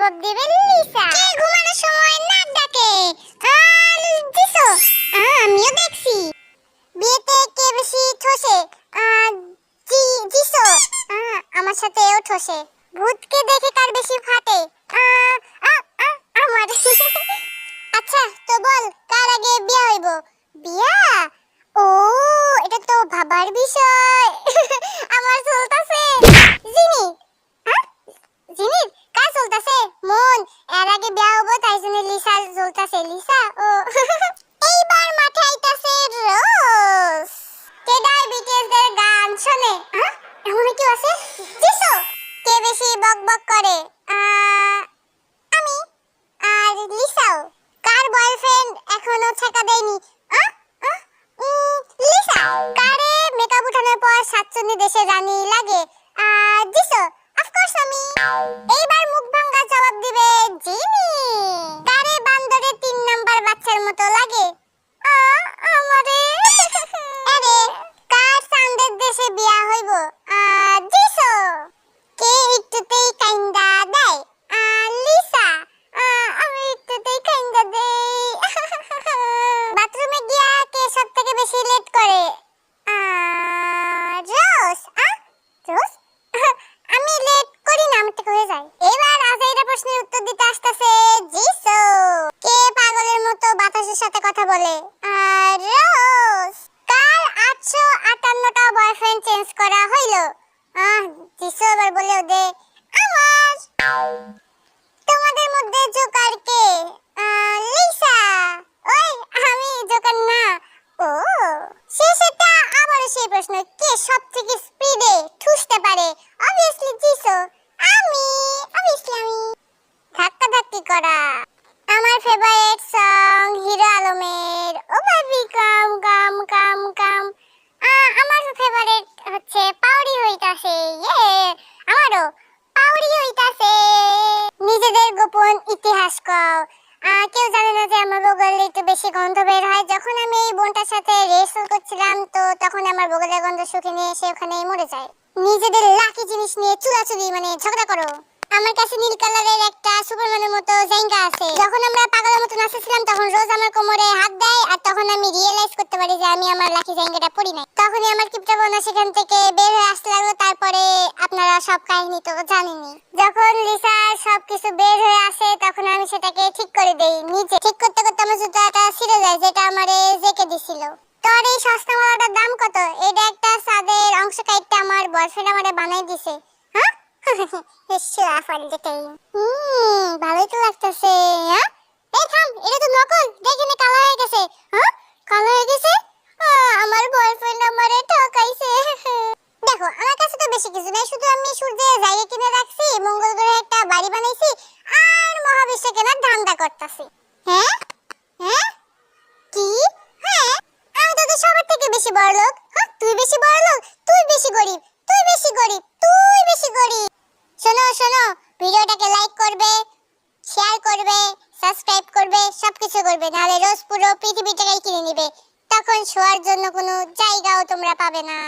জবাব দিবেন লিসা? কে ঘুমানোর সময় নাক ডাকে? আর দিছো? আমিও দেখছি। বিয়েতে কে বেশি ঠোসে? জি জিসো আমার সাথেও ঠসে। ভূতকে দেখে কার বেশি ফাটে? আমার। আচ্ছা তো বল কার কে বেশি বক বক করে আমি আর লিসাও, কার বয়ফ্রেন্ড এখনও ছাকা দেয়নি? লিসা কারে মেকআপ উঠানোর পর সাতচন্নি দেশে রানী লাগে। জিসো অফকোর্স আমি। এইবার মুখ ভাঙা জবাব দিবে জিনি কারে বান্দরে তিন নাম্বার বাচ্চার মতো লাগে আহ, আমারে আরে কার চাঁদের দেশে বিয়া হইব আহ, জিসো কে একটুতেই কাইন্দা দেয় আহ, লিসা আহ, আমি একটুতেই কাইন্দা দেই বাথরুমে গিয়া কে সব থেকে বেশি লেট করে আহ, রোজ আহ? রোজ আমি লেট করি না আমার থেকে হয়ে যায় এবার আজাইরা প্রশ্নের উত্তর দিতে আসতেছে জিসো কে পাগলের মতো বাতাসের সাথে কথা বলে। আহ, রোজ কার আটশো আটান্নটা বয়ফ্রেন্ড চেঞ্জ করা হইল। আহ যিশু এবার বলে দে আমার! তোমাদের মধ্যে জোকার কে? লিসা। ওই আমি জোকার না। ও শেষেটা আবারও সেই প্রশ্ন। কে সব থেকে স্পিডে ঠুসতে পারে? অবভিয়াসলি যিশু আমি অবভিয়াসলি আমি। ধাক্কা ধাক্কি করা। আমার ফেভারিট সং হিরো আলমের ও বেবি কাম কাম কাম কাম। আমার ফেভারিট হচ্ছে পাউরি হইতাছে ইয়ে আমারও পাউরি হইতাছে। নিজেদের গোপন ইতিহাস কও। কেউ জানে না যে আমার বগলে একটু বেশি গন্ধ বের হয়। যখন আমি এই বোনটার সাথে রেসল করছিলাম, তো তখন আমার বগলের গন্ধ শুকে নিয়ে এসে ওখানেই মরে যায়। নিজেদের লাকি জিনিস নিয়ে চুলাচুলি মানে ঝগড়া করো। আমার কাছে নীল কালারের একটা সুপারম্যানের মতো জায়গা আছে। যখন আমরা পাগলের মতো নাচেছিলাম, তখন রোজ আমার কোমরে হাত দেয় আর তখন আমি রিয়েলাইজ করতে পারি যে আমি আমার লাকি জায়গাটা পড়ি নাই। তখনই আমার কিপটা বোনা সেখান থেকে বের হয়ে আসতে লাগল, তারপরে আপনারা সব কাহিনী তো জানেনই। যখন লিসা সবকিছু বের হয়ে আসে, তখন আমি সেটাকে ঠিক করে দেই নিজে। ঠিক করতে করতে আমার জুতাটা ছিঁড়ে যায়, যেটা আমারে জেকে দিছিল। তোর এই সস্তা মালাটার দাম কত? এটা একটা সাদের অংশ কাইটটা আমার বয়ফ্রেন্ড আমারে বানাই দিছে। লাগতেছে হ্যাঁ? হয়ে মহাবিশ্ব কেনার ধান্দা করতেছি। হ্যাঁ? হ্যাঁ? কি? হ্যাঁ? আমি সবার থেকে বেশি বড় লোক হ্যাঁ? তুই বেশি বড় লোক তুই বেশি গরিব, তুই বেশি গরিব, তুই বেশি গরিব। শোনো শোনো, ভিডিওটাকে লাইক করবে শেয়ার করবে সাবস্ক্রাইব করবে, সবকিছু করবে, নাহলে রোজ পুরো পৃথিবীটাকে কিনে নিবে। তখন শোয়ার জন্য কোনো জায়গাও তোমরা পাবে না।